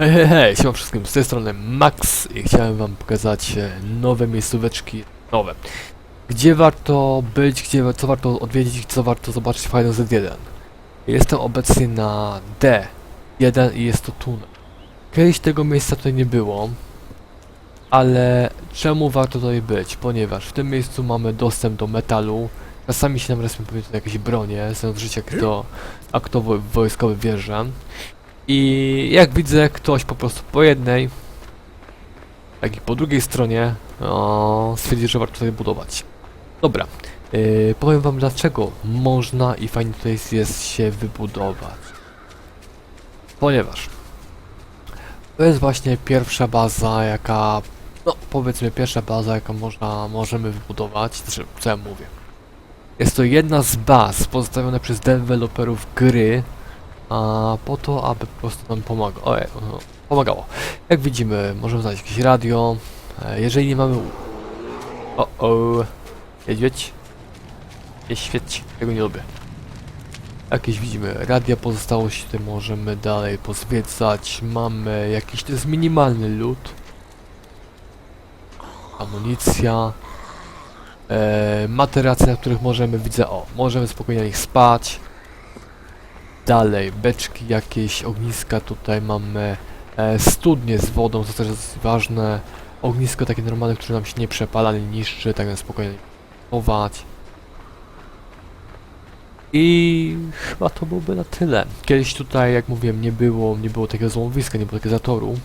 Hej, hej, hej, siema wszystkim, z tej strony Max i chciałem wam pokazać e, nowe miejscóweczki, nowe. Gdzie warto być, gdzie, co warto odwiedzić, co warto zobaczyć w Final Z1. Jestem obecnie na D1 i jest to tunel. Kiedyś tego miejsca tutaj nie było, ale czemu warto tutaj być? Ponieważ w tym miejscu mamy dostęp do metalu, czasami się nam respią powiedzmy jakieś bronie, są życia jak to aktowo wojskowe wieże. I jak widzę, ktoś po prostu po jednej, jak i po drugiej stronie o, stwierdził, że warto tutaj budować. Dobra, yy, powiem wam dlaczego można i fajnie tutaj jest się wybudować. Ponieważ to jest właśnie pierwsza baza, jaka, no powiedzmy pierwsza baza, jaką można, możemy wybudować, znaczy, co ja mówię. Jest to jedna z baz pozostawione przez deweloperów gry, a po to, aby po prostu nam pomagało. Ojej, no, pomagało. Jak widzimy, możemy znaleźć jakieś radio. E, jeżeli nie mamy... O, o, niedźwiedź. Nie świeć, tego nie lubię. Jakieś widzimy radia pozostałości, tutaj możemy dalej pozwiedzać. Mamy jakiś, to jest minimalny lód. Amunicja. E, na których możemy, widzę, o, możemy spokojnie na nich spać. Dalej, beczki jakieś, ogniska, tutaj mamy e, studnie z wodą, co też jest ważne. Ognisko takie normalne, które nam się nie przepala, nie niszczy, tak więc spokojnie chować. I chyba to byłoby na tyle. Kiedyś tutaj, jak mówiłem, nie było, nie było takiego złomowiska, nie było takiego zatoru.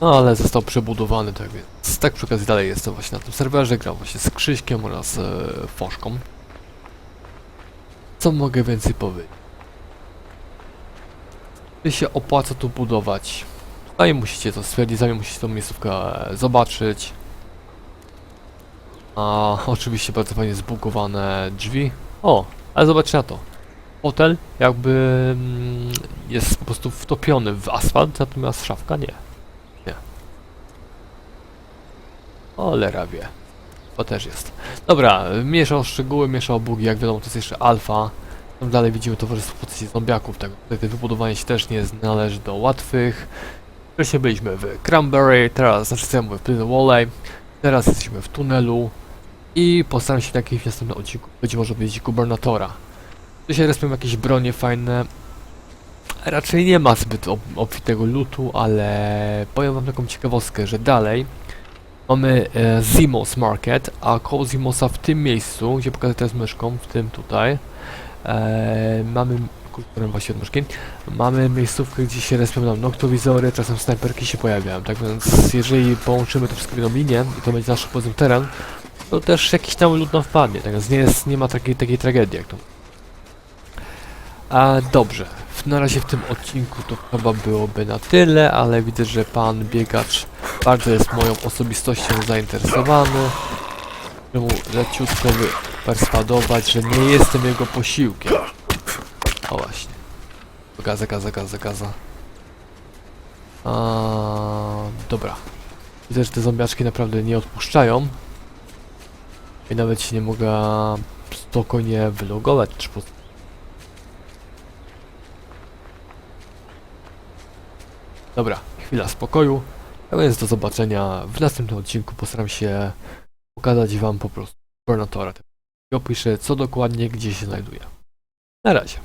No ale został przebudowany, tak więc tak przy okazji dalej jest to właśnie na tym serwerze, grał właśnie z Krzyśkiem oraz e, Foszką. Co mogę więcej powiedzieć? Czy się opłaca tu budować? Sami musicie to stwierdzić, sami musicie tą miejscówkę e, zobaczyć. A oczywiście bardzo fajnie zbugowane drzwi. O, ale zobaczcie na to. Hotel jakby mm, jest po prostu wtopiony w asfalt, natomiast szafka nie. Nie. Cholera wie. To też jest. Dobra, miesza o szczegóły, miesza o bugi, jak wiadomo to jest jeszcze alfa. Tam dalej widzimy towarzystwo postaci zombiaków, tak tutaj wybudowanie się też nie należy do łatwych. Wcześniej byliśmy w Cranberry, teraz, znaczy co ja mówię, w Pliny Walley. Teraz jesteśmy w tunelu. I postaram się w jakimś następnym odcinku być może odwiedzić gubernatora. Się respią jakieś bronie fajne. Raczej nie ma zbyt ob obfitego lutu, ale powiem wam taką ciekawostkę, że dalej mamy e, Zimos Market, a koło Zimosa w tym miejscu, gdzie pokażę teraz myszką, w tym tutaj, e, mamy którym właśnie od myszki, mamy miejscówkę, gdzie się respią noktowizory, czasem snajperki się pojawiają, tak więc jeżeli połączymy to wszystko w jedną linię i to będzie nasz powiedzmy teren, to też jakiś tam lud nam wpadnie, tak więc nie, jest, nie ma takiej, takiej tragedii jak to. A dobrze, na razie w tym odcinku to chyba byłoby na tyle, ale widzę, że pan biegacz bardzo jest moją osobistością zainteresowany. Żeby mu leciutko perswadować, że nie jestem jego posiłkiem. O właśnie. Gaza, gaza, gaza, gaza. A, dobra. Widzę, że te zombiaczki naprawdę nie odpuszczają. I nawet się nie mogę spokojnie wylogować, czy po... Dobra, chwila spokoju. A więc do zobaczenia w następnym odcinku. Postaram się pokazać wam po prostu gubernatora. I opiszę co dokładnie gdzie się znajduje. Na razie.